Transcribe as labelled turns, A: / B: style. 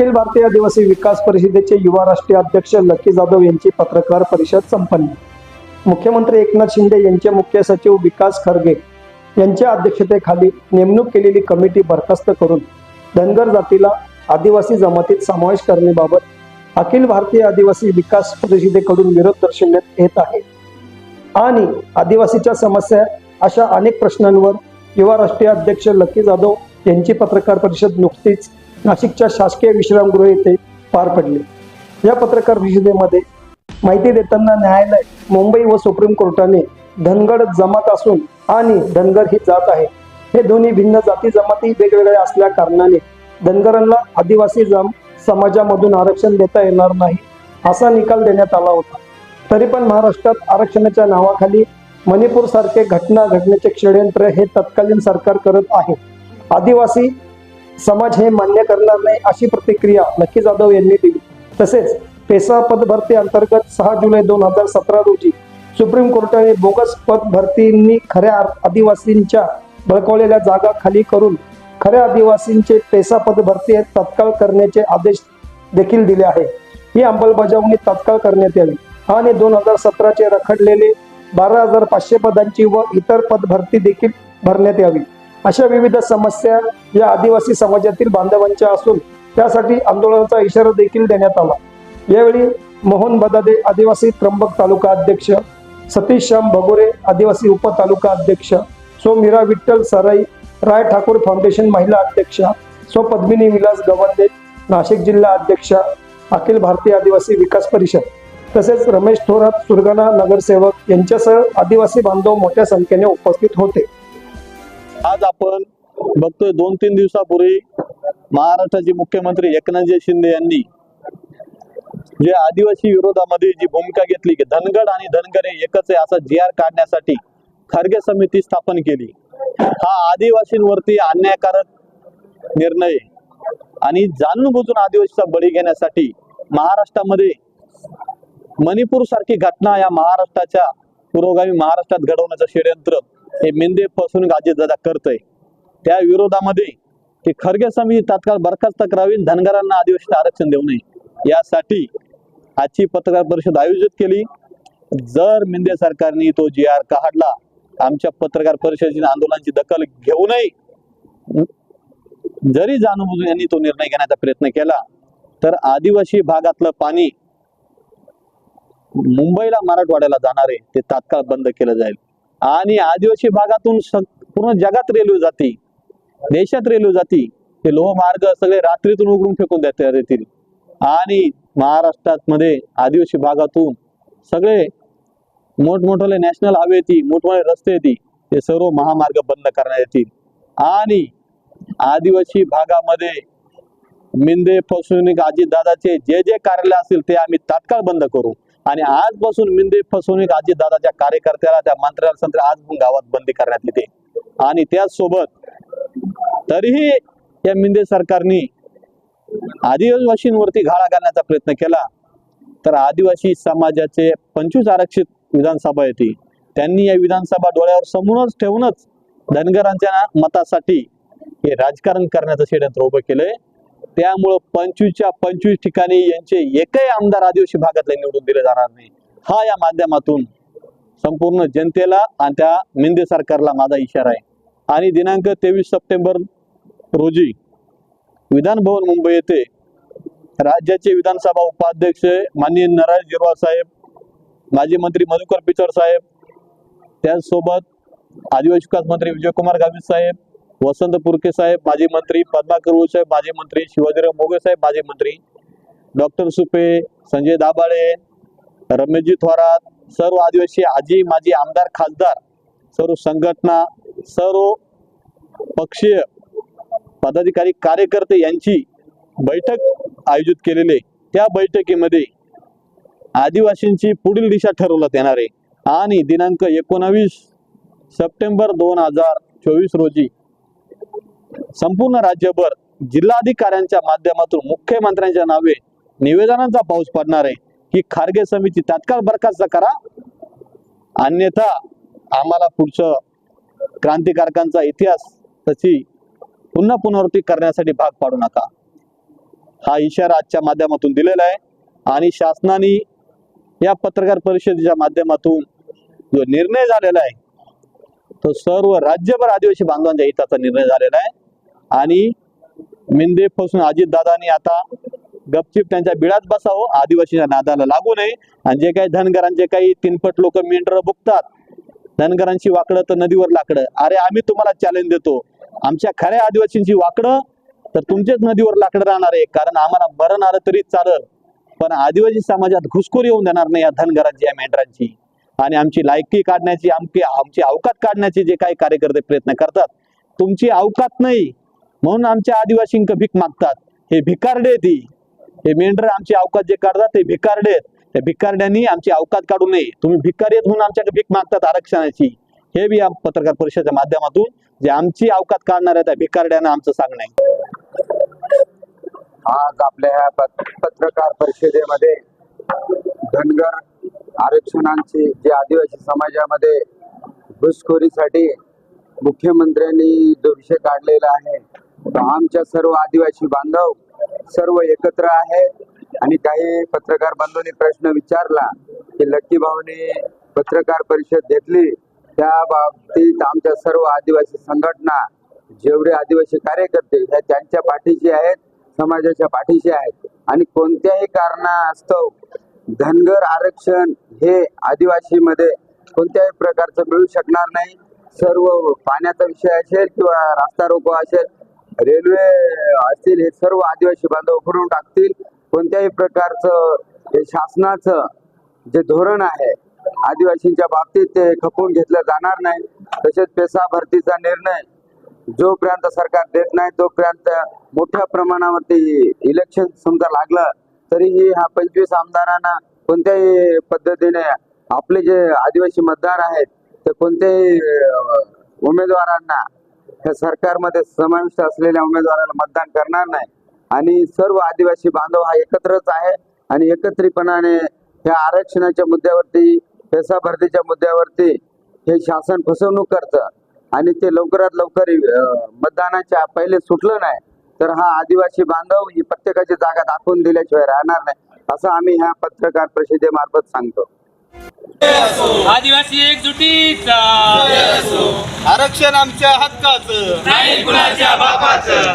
A: अखिल भारतीय आदिवासी विकास परिषदेचे युवा राष्ट्रीय अध्यक्ष लकी जाधव यांची पत्रकार परिषद संपन्न. मुख्यमंत्री एकनाथ शिंदे यांचे मुख्य सचिव विकास खरगे यांच्या अध्यक्षतेखाली नेमणूक केलेली कमिटी बरखास्त करून धनगर जातीला आदिवासी जमातीत समावेश करण्याबाबत अखिल भारतीय आदिवासी विकास परिषदेकडून विरोध दर्शवण्यात येत आहे. आणि आदिवासीच्या समस्या अशा अनेक प्रश्नांवर युवा राष्ट्रीय अध्यक्ष लकी जाधव यांची पत्रकार परिषद नुकतीच नाशिकच्या शासकीय विश्रामगृह येथे पार पडले. या पत्रकार परिषदेमध्ये माहिती देताना न्यायालय मुंबई व सुप्रीम कोर्टाने धनगड जमात असून आणि धनगर ही जात आहे. हे दोन्ही भिन्न जाती जमाती वेगवेगळ्या असल्या कारणाने धनगरांना आदिवासी जम समाजामधून आरक्षण देता येणार नाही असा निकाल देण्यात आला होता. तरी पण महाराष्ट्रात आरक्षणाच्या नावाखाली मणिपूर सारखे घटना घडण्याचे षडयंत्र हे तत्कालीन सरकार करत आहे. आदिवासी समाज हे मान्य करणार नाही अशी प्रतिक्रिया लकी जाधव यांनी दिली. तसेच पेसा पदभरती अंतर्गत सहा जुलै दोन हजार सतरा रोजी सुप्रीम कोर्टाने बोगस पद भरतींनी खऱ्या आदिवासींच्या बळकवलेल्या जागा खाली करून खऱ्या आदिवासींचे पेसा पद भरती तत्काळ करण्याचे आदेश देखील दिले आहे. ही अंमलबजावणी तत्काळ करण्यात यावी. आणि दोन हजार सतराचे रखडलेले बारा हजार पाचशे पदांची व इतर पद भरती देखील भरण्यात यावी. अशा विविध समस्या या आदिवासी समाजातील बांधवांच्या असून त्यासाठी आंदोलनाचा इशारा देखील देण्यात आला. यावेळी मोहन बदादे आदिवासी त्र्यंबक तालुका अध्यक्ष सतीश श्याम भगोरे आदिवासी उपतालुका अध्यक्ष सोमीरा विठ्ठल सराई राय ठाकूर फाउंडेशन महिला अध्यक्ष स्वपद्मिनी पद्मिनी विलास गवंदे नाशिक जिल्हा अध्यक्ष अखिल भारतीय आदिवासी विकास परिषद तसेच रमेश थोरात सुरगाणा नगरसेवक यांच्यासह आदिवासी बांधव मोठ्या संख्येने उपस्थित होते.
B: आज आपण बघतोय दोन तीन दिवसापूर्वी महाराष्ट्राचे मुख्यमंत्री एकनाथजी शिंदे यांनी जे आदिवासी विरोधामध्ये जी भूमिका घेतली की धनगड आणि धनगर हे एकच आहे असा जी आर काढण्यासाठी खारगे समिती स्थापन केली. हा आदिवासींवरती अन्यायकारक निर्णय आणि जाणून बुजून आदिवासीचा बळी घेण्यासाठी महाराष्ट्रामध्ये मणिपूर सारखी घटना या महाराष्ट्राच्या पुरोगामी महाराष्ट्रात घडवण्याचं षडयंत्र हे मिंदे फसवणूक अजितदादा करतय. त्या विरोधामध्ये की खरगे समिती तात्काळ बरखास्त करावी धनगरांना आदिवासी आरक्षण देऊ नये. यासाठी आजची पत्रकार परिषद आयोजित केली. जर मिंदे सरकारने तो जी आर काढला आमच्या पत्रकार परिषदेच्या आंदोलनाची दखल घेऊ नये. जरी जाणून यांनी तो निर्णय घेण्याचा प्रयत्न केला तर आदिवासी भागातलं पाणी मुंबईला मराठवाड्याला जाणार आहे ते तात्काळ बंद केलं जाईल. आणि आदिवासी भागातून पूर्ण जगात रेल्वे जाते. देशात रेल्वे जाते. ते लोहमार्ग सगळे रात्रीतून उघडून फेकून देता येतील आणि महाराष्ट्रात मध्ये आदिवासी भागातून सगळे मोठमोठे नॅशनल हायवे येतील मोठमोठे रस्ते येतील ते सर्व महामार्ग बंद करण्यात येतील. आणि आदिवासी भागामध्ये मिंदे फसवणूक अजितदादाचे जे जे कार्यालय असतील ते आम्ही तात्काळ बंद करू. आणि आजपासून मिंदे फसवणूक दादाच्या कार्यकर्त्याला त्या मंत्र्याला संत्र्या आज गावात बंदी करण्यात येते. आणि त्याचसोबत तरीही या मिंदे सरकारने आदिवासींवरती घाळा घालण्याचा प्रयत्न केला तर आदिवासी समाजाचे पंचवीस आरक्षित विधानसभा येते. त्यांनी या विधानसभा डोळ्यावर समोरच ठेवूनच धनगरांच्या मतासाठी हे राजकारण करण्याचं षडयंत्र उभं केलंय. त्यामुळं पंचवीसच्या पंचवीस ठिकाणी यांचे एकही आमदार आदिवासी भागातले निवडून दिले जाणार नाही. हा या माध्यमातून संपूर्ण जनतेला आणि त्या मिंदे सरकारला माझा इशारा आहे. आणि दिनांक तेवीस सप्टेंबर रोजी विधानभवन मुंबई येथे राज्याचे विधानसभा उपाध्यक्ष माननीय नारायण गिरवा साहेब माजी मंत्री मधुकर पिचड साहेब त्याचसोबत आदिवासी विकास मंत्री विजयकुमार गावित साहेब वसंत पुरके साहेब माजी मंत्री पद्माकर साहेब माजी मंत्री शिवाजीराव मोगे साहेब माजी मंत्री डॉक्टर सुपे संजय दाभाळे रमेशजी थोरात सर्व आदिवासी आजी माजी आमदार खासदार सर्व संघटना सर्व पक्षीय पदाधिकारी कार्यकर्ते यांची बैठक आयोजित केलेली आहे. त्या बैठकीमध्ये आदिवासींची पुढील दिशा ठरवण्यात येणार आहे. आणि दिनांक एकोणावीस सप्टेंबर दोन हजार चोवीस रोजी संपूर्ण राज्यभर जिल्हाधिकाऱ्यांच्या माध्यमातून मुख्यमंत्र्यांच्या नावे निवेदनांचा पाऊस पडणार आहे. की खारगे समिती तात्काळ बरखास्त करा. अन्यथा आम्हाला पुढचं क्रांतिकारकांचा इतिहास तशी पुन्हा पुनरावृत्ती करण्यासाठी भाग पाडू नका. हा इशारा आजच्या माध्यमातून दिलेला आहे आणि शासनाने या पत्रकार परिषदेच्या माध्यमातून जो निर्णय झालेला आहे तो सर्व राज्यभर आदिवासी बांधवांच्या हिताचा निर्णय झालेला आहे. आणि मिंदेपासून अजितदादांनी आता गपचिप त्यांच्या बिळात बसावं. आदिवासीच्या नादाला लागू नये. आणि जे काही धनगरांचे काही तीनपट लोक मेंढर बुकतात धनगरांची वाकडं तर नदीवर लाकडं. अरे आम्ही तुम्हाला चॅलेंज देतो. आमच्या खऱ्या आदिवासींची वाकडं तर तुमचेच नदीवर लाकडं राहणार आहे. कारण आम्हाला मरण आलं तरी चालत पण आदिवासी समाजात घुसखोरी होऊन देणार नाही या धनगरांची या मेंढरांची. आणि आमची लायकी काढण्याची आमची आमची अवकात काढण्याचे जे काही कार्यकर्ते प्रयत्न करतात तुमची अवकात नाही. म्हणून आमच्या आदिवासींक भीक मागतात. हे भिकारडे ती. हे मेंढर आमची अवकात जे काढतात ते भिकारडे आहेत. त्या भिकारड्यांनी आमची अवकात काढू नये. तुम्ही भिकारी आहेत म्हणून आमच्याकडे भीक मागतात आरक्षणाची. हे बी पत्रकार परिषदेच्या माध्यमातून जे आमची अवकात काढणार त्या भिकारड्यांना आमचं सांगणं आहे.
C: आज आपल्या ह्या पत्रकार परिषदेमध्ये धनगर आरक्षणांची जे आदिवासी समाजामध्ये घुसखोरीसाठी मुख्यमंत्र्यांनी जो विषय काढलेला आहे आमच्या सर्व आदिवासी बांधव सर्व एकत्र आहेत आणि काही पत्रकार बांधवांनी प्रश्न विचारला की लक्की भाऊने पत्रकार परिषद घेतली. त्या बाबतीत आमच्या सर्व आदिवासी संघटना जेवढे आदिवासी कार्यकर्ते ह्या त्यांच्या पाठीशी आहेत समाजाच्या पाठीशी आहेत. आणि कोणत्याही कारणास्तव धनगर आरक्षण हे आदिवासीमध्ये कोणत्याही प्रकारचं मिळू शकणार नाही. सर्व पाण्याचा विषय असेल किंवा रास्ता रोको असेल रेल्वे असतील हे सर्व आदिवासी बांधव करून टाकतील. कोणत्याही प्रकारचं हे शासनाचं जे धोरण आहे आदिवासींच्या बाबतीत ते खपवून घेतलं जाणार नाही. तसेच पेसा भरतीचा निर्णय जोपर्यंत सरकार देत नाही तोपर्यंत मोठ्या प्रमाणावरती इलेक्शन समजा लागलं तरीही हा पंचवीस आमदारांना कोणत्याही पद्धतीने आपले जे आदिवासी मतदार आहेत ते कोणत्याही उमेदवारांना हे सरकारमध्ये समाविष्ट असलेल्या उमेदवाराला मतदान करणार नाही. आणि सर्व आदिवासी बांधव हा एकत्रच आहे. आणि एकत्रितपणाने ह्या आरक्षणाच्या मुद्द्यावरती पैसा भरतीच्या मुद्द्यावरती हे शासन फसवणूक करतं. आणि ते लवकरात लवकर मतदानाच्या पहिले सुटलं नाही तर हा आदिवासी बांधव ही प्रत्येकाची जागा दाखवून दिल्याशिवाय राहणार नाही असं आम्ही ह्या पत्रकार परिषदेमार्फत सांगतो.
D: आदिवासी एकजुटीचा
E: आरक्षण आमच्या हक्काचं.
D: नाही कुणाच्या बापाचं.